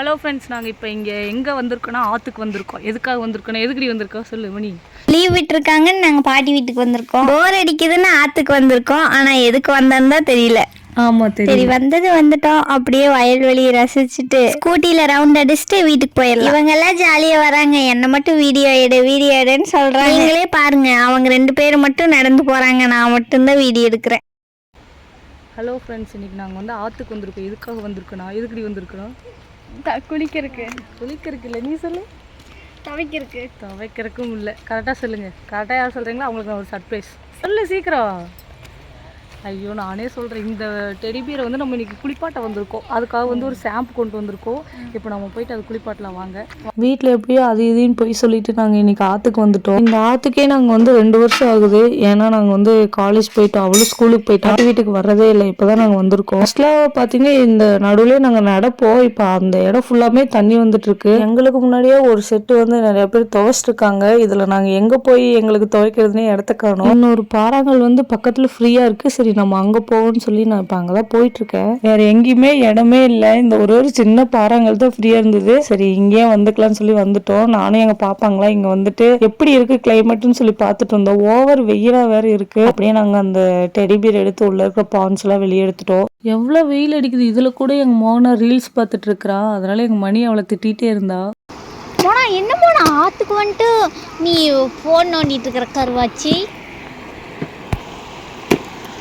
Hello friends நாங்கள் இப்போ இங்கே எங்கே வந்திருக்கோன்னா ஆற்றுக்கு வந்திருக்கோம். எதுக்காக வந்திருக்கோம் எதுக்கடி வந்திருக்கோம்? சொல்லு மணி. லீவ் விட்டுருக்காங்கன்னு நாங்கள் பாட்டி வீட்டுக்கு வந்திருக்கோம். போர் அடிக்குதுன்னு ஆற்றுக்கு வந்திருக்கோம். ஆனால் எதுக்கு வந்தோன்னு தான் தெரியல. ஆமாம் சரி வந்தது வந்துட்டோம். அப்படியே வயல்வெளியை ரசிச்சுட்டு ஸ்கூட்டில ரவுண்ட் அடிச்சுட்டு வீட்டுக்கு போயிடலாம். இவங்க எல்லாம் ஜாலியா வராங்க. என்ன மட்டும் வீடியோ எடு வீடியோ எடுன்னு சொல்றாங்க. நீங்களே பாருங்க. அவங்க ரெண்டு பேரும் மட்டும் நடந்து போறாங்க. நான் மட்டும்தான் வீடியோ எடுக்கிறேன். ஹலோ ஃப்ரெண்ட்ஸ் இன்னைக்கு நாங்கள் வந்து ஆற்றுக்கு வந்திருக்கோம். எதுக்காக வந்திருக்கோனா எதுக்கடி வந்திருக்கோம்? குளிக்கிறதுக்கு. குளிக்கிறதுக்கு இல்லை. நீ சொல்லு. துவைக்கிறதுக்கு. துவைக்கிறதுக்கும் இல்லை. கரெக்டாக சொல்லுங்கள் கரெக்டாக யார் சொல்கிறீங்களோ அவங்களுக்கு ஒரு சர்ப்ரைஸ் சொல்லு சீக்கிரம். ஐயோ நானே சொல்கிறேன் இந்த டெரிபியரை வந்து நம்ம இன்னைக்கு குளிப்பாட்ட வந்திருக்கோம். அதுக்காக வந்து ஒரு ஷாம்பு கொண்டு வந்திருக்கோம். இப்போ நம்ம போயிட்டு அது குளிப்பாட்டலாம் வாங்க. வீட்டில் எப்படியோ அது இதுன்னு போய் சொல்லிட்டு நாங்கள் இன்றைக்கி ஆற்றுக்கு வந்துட்டோம். இந்த ஆற்றுக்கே நாங்கள் வந்து ரெண்டு வருஷம் ஆகுது. ஏன்னா நாங்கள் வந்து காலேஜ் போயிட்டோம். அவளும் ஸ்கூலுக்கு போயிட்டோம் வீட்டுக்கு வர்றதே இல்லை. இப்போ தான் நாங்கள் வந்திருக்கோம். ஃபஸ்ட்டில் பார்த்தீங்கன்னா இந்த நடுவில் நாங்கள் நடப்போம். இப்போ அந்த இடம் ஃபுல்லாமே தண்ணி வந்துட்டுருக்கு. எங்களுக்கு முன்னாடியே ஒரு செட்டு வந்து நிறைய பேர் துவைச்சிருக்காங்க. இதில் நாங்கள் எங்கே போய் எங்களுக்கு துவைக்கிறதுனே இடத்த காணும். இன்னொரு பாறாங்கல் வந்து பக்கத்தில் ஃப்ரீயாக இருக்குது சரி நம்ம அங்கே போவோம்னு சொல்லி நான் இப்போ அங்கே தான் போயிட்டு இருக்கேன் வேற எங்கேயுமே இடமே இல்லை. இந்த ஒரு ஒரு சின்ன பாறாங்கல் தான் ஃப்ரீயாக இருந்தது. சரி இங்கேயே வந்துக்கலாம்னு சொல்லி வந்துட்டோம். நானும் எங்கள் பாப்பாங்களா இங்கே வந்துட்டு எப்படி இருக்கு கிளைமேட்னு சொல்லி பார்த்துட்டு இருந்தோம். ஓவர் வெயிலா வேற இருக்கு. அப்படியே நாங்கள் அந்த டெடிபீர் எடுத்து உள்ள இருக்கிற பான்ஸ் எல்லாம் வெளியே எடுத்துட்டோம். எவ்வளோ வெயில் அடிக்குது. இதில் கூட எங்கள் மோகனா ரீல்ஸ் பார்த்துட்டு இருக்கிறா. அதனால எங்கள் மணி அவளை திட்டிகிட்டே இருந்தா. போனா என்ன போனா ஆற்றுக்கு வந்துட்டு நீ ஃபோன் நோண்டிட்டு இருக்கிற கருவாச்சி.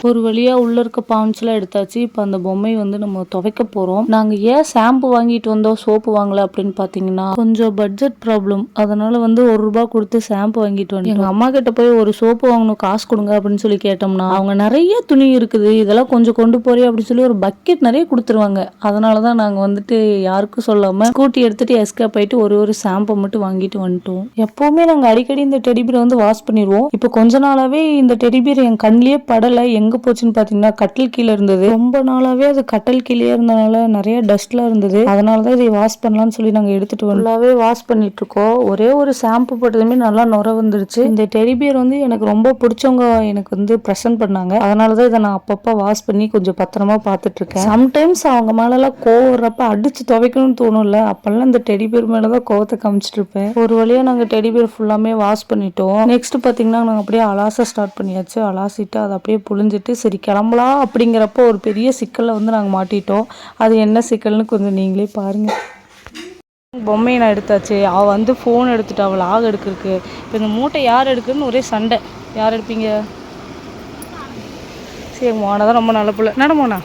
ஒரு வழியா உள்ள இருக்க பவுன்ஸ்லாம் எடுத்தாச்சு. இப்போ அந்த பொம்மை வந்து நம்ம துவைக்க போறோம். நாங்க ஏன் ஷாம்பு வாங்கிட்டு வந்தோம் சோப்பு வாங்கல அப்படின்னு பாத்தீங்கன்னா கொஞ்சம் பட்ஜெட் ப்ராப்ளம் அதனால வந்து ஒரு ரூபா கொடுத்து ஷாம்பு வாங்கிட்டு வந்தோம் எங்க அம்மா கிட்ட போய் ஒரு சோப்பு வாங்கணும் காசு கொடுங்க அப்படின்னு சொல்லி கேட்டோம்னா அவங்க நிறைய துணி இருக்குது இதெல்லாம் கொஞ்சம் கொண்டு போறே அப்படின்னு சொல்லி ஒரு பக்கெட் நிறைய கொடுத்துருவாங்க. அதனால தான் நாங்க வந்துட்டு யாருக்கும் சொல்லாம ஸ்கூட்டி எடுத்துட்டு எஸ்கேப் ஆயிட்டு ஒரு ஒரு ஷாம்பை மட்டும் வாங்கிட்டு வந்துட்டோம். எப்பவுமே நாங்க அடிக்கடி இந்த டெடிபீரை வந்து வாஷ் பண்ணிடுவோம் இப்போ கொஞ்ச நாளாவே இந்த டெடிபீர் என் கண்ணிலேயே படல. எங்க போச்சுன்னு பாத்தீங்கன்னா கட்டில் கீழே இருந்தது. ரொம்ப நாளாவே அது கட்டல் கீழே இருந்தனால நிறைய டஸ்ட்லாம் இருந்தது. அதனால தான் இதை வாஷ் பண்ணலாம்னு சொல்லி நாங்க எடுத்துட்டு ஃபுல்லாவே வாஷ் பண்ணிட்டு இருக்கோம். ஒரே ஒரு ஷாம்பு போட்டதுமே நல்லா நுர வந்துருச்சு. இந்த டெடிபியர் வந்து எனக்கு ரொம்ப பிடிச்சவங்க எனக்கு வந்து ப்ரெசென்ட் பண்ணாங்க. அதனால தான் இதை நான் அப்பப்போ வாஷ் பண்ணி கொஞ்சம் பத்திரமா பார்த்துட்டு இருக்கேன். சம்டைம்ஸ் அவங்க மேலெல்லாம் கோவம் வர்றப்ப அடிச்சு துவைக்கணும்னு தோணும்ல. அப்பெல்லாம் இந்த டெடிபியர் மேல தான் கோவத்தை காமிச்சிட்டு இருப்பேன். ஒரு வழியா நாங்க டெடிபியர் ஃபுல்லாமே வாஷ் பண்ணிட்டோம். நெக்ஸ்ட் பாத்தீங்கன்னா நாங்க அப்படியே அலாச ஸ்டார்ட் பண்ணியாச்சு. அலாசிட்டு அதை அப்படியே புழிஞ்சிட்டு சரி கிளம்பலாம் அப்படிங்கிறப்போ ஒரு பெரிய சிக்கலை வந்து நாங்கள் மாட்டிட்டோம். அது என்ன சிக்கல்னு கொஞ்சம் நீங்களே பாருங்கள் பொம்மையை நான் எடுத்தாச்சு. அவள் வந்து ஃபோன் எடுத்துட்டு அவள் ஆக எடுக்கிறதுக்கு. இப்போ இந்த மூட்டை யார் எடுக்குன்னு ஒரே சண்டை. யார் எடுப்பீங்க? சரி மோனா தான் ரொம்ப நல்ல பிள்ளை. நட மோனா?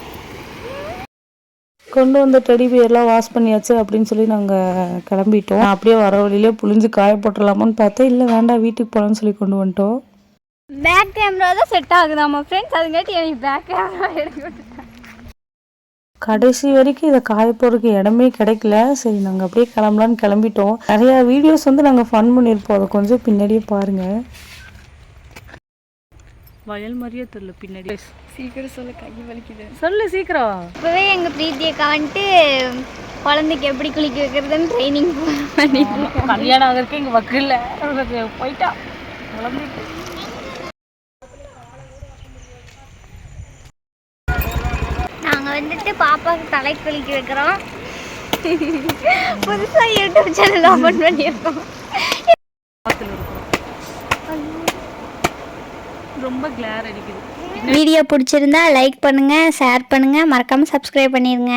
கொண்டு வந்த டெடி பேர்லாம் வாஷ் பண்ணியாச்சு அப்படின்னு சொல்லி நாங்கள் கிளம்பிட்டோம். அப்படியே வர வழியிலே புளிஞ்சு காய போட்டுடலாமான்னு பார்த்தேன். இல்லை வேண்டாம் வீட்டுக்கு போகலான்னு சொல்லி கொண்டு வந்துட்டோம். பேக் கேமரா தான் செட் ஆகுதாமா ஃப்ரெண்ட்ஸ் அதுங்காட்டி எனக்கு பேக் கேமரா எடுக்க கடைசி வரைக்கும் இதை காய போறதுக்கு இடமே கிடைக்கல. சரி நாங்கள் அப்படியே கிளம்பலான்னு கிளம்பிட்டோம். நிறைய வீடியோஸ் வந்து நாங்கள் ஃபன் பண்ணியிருப்போம். அதை கொஞ்சம் பின்னாடியே பாருங்க. வயல் மாதிரியே தெரியல பின்னாடி. சீக்கிரம் சொல்ல கை வலிக்குது. சொல்லு சீக்கிரம். இப்போவே எங்கள் பிரீத்தி அக்கா வந்துட்டு குழந்தைக்கு எப்படி குளிக்க வைக்கிறதுன்னு ட்ரைனிங் பண்ணிட்டு இருக்காங்க. கல்யாணம் ஆகிறதுக்கு இங்கே வக்கு இல்லை அவளுக்கு போயிட்டா. குழந்தைக்கு நாங்கள் வந்துட்டு பாப்பாவுக்கு தலை குளிக்க வைக்கிறோம். புதுசாக யூடியூப் சேனல் ஓப்பன் பண்ணியிருக்கோம். ரொம்ப கிளார் அடிக்குது. வீடியோ பிடிச்சிருந்தா லைக் பண்ணுங்கள் ஷேர் பண்ணுங்கள் மறக்காமல் சப்ஸ்கிரைப் பண்ணிடுங்க